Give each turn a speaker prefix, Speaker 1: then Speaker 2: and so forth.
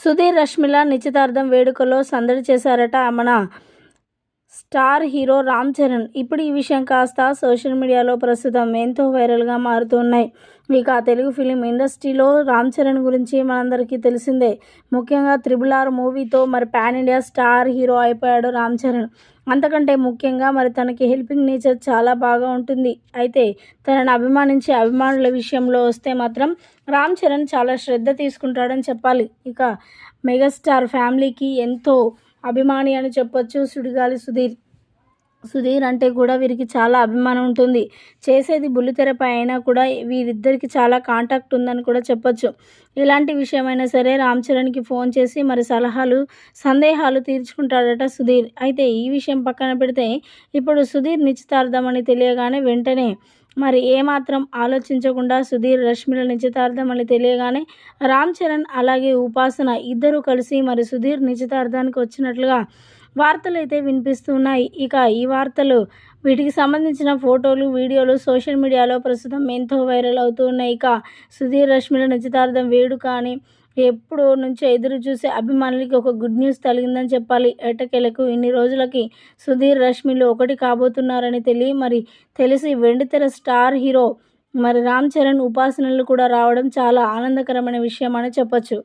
Speaker 1: సుధీర్ రష్మిల నిశ్చితార్థం వేడుకలో సందడి చేశారట మన స్టార్ హీరో రామ్ చరణ్. ఇప్పుడు ఈ విషయం కాస్త సోషల్ మీడియాలో ప్రస్తుతం ఎంతో వైరల్గా మారుతున్నాయి. ఇక తెలుగు ఫిలిం ఇండస్ట్రీలో రామ్ చరణ్ గురించి మనందరికీ తెలిసిందే. ముఖ్యంగా త్రిబుల్ ఆర్ మూవీతో మరి పాన్ ఇండియా స్టార్ హీరో అయిపోయాడు రామ్ చరణ్. అంతకంటే ముఖ్యంగా మరి తనకి హెల్పింగ్ నేచర్ చాలా బాగా ఉంటుంది. అయితే తనని అభిమానించే అభిమానుల విషయంలో వస్తే మాత్రం రామ్ చరణ్ చాలా శ్రద్ధ తీసుకుంటాడని చెప్పాలి. ఇక మెగాస్టార్ ఫ్యామిలీకి ఎంతో అభిమాని అని చెప్పొచ్చు సుడిగాలి సుధీర్. సుధీర్ అంటే కూడా వీరికి చాలా అభిమానం ఉంటుంది. చేసేది బుల్లితెరపై అయినా కూడా వీరిద్దరికి చాలా కాంటాక్ట్ ఉందని కూడా చెప్పొచ్చు. ఇలాంటి విషయమైనా సరే రామ్ చరణ్కి ఫోన్ చేసి మరి సలహాలు సందేహాలు తీర్చుకుంటాడట సుధీర్. అయితే ఈ విషయం పక్కన పెడితే ఇప్పుడు సుధీర్ నిశ్చితార్థమని తెలియగానే వెంటనే మరి ఏమాత్రం ఆలోచించకుండా సుధీర్ రష్మిల నిశ్చితార్థం అని తెలియగానే రామ్ చరణ్ అలాగే ఉపాసన ఇద్దరు కలిసి మరి సుధీర్ నిశ్చితార్థానికి వచ్చినట్లుగా వార్తలు అయితే వినిపిస్తున్నాయి. ఇక ఈ వార్తలు వీటికి సంబంధించిన ఫోటోలు వీడియోలు సోషల్ మీడియాలో ప్రస్తుతం ఎంతో వైరల్ అవుతున్నాయి ఇక సుధీర్ రష్మిల నిశ్చితార్థం వేడుక అని ఎప్పుడు నుంచో ఎదురు చూసే అభిమానులకి ఒక గుడ్ న్యూస్ తగిలిందని చెప్పాలి. ఎటకెలకు ఇన్ని రోజులకి సుధీర్ రష్మిలు ఒకటి కాబోతున్నారని తెలియ మరి తెలిసి వెండితెర స్టార్ హీరో మరి రామ్ చరణ్ ఉపాసనలు కూడా రావడం చాలా ఆనందకరమైన విషయం అని చెప్పొచ్చు.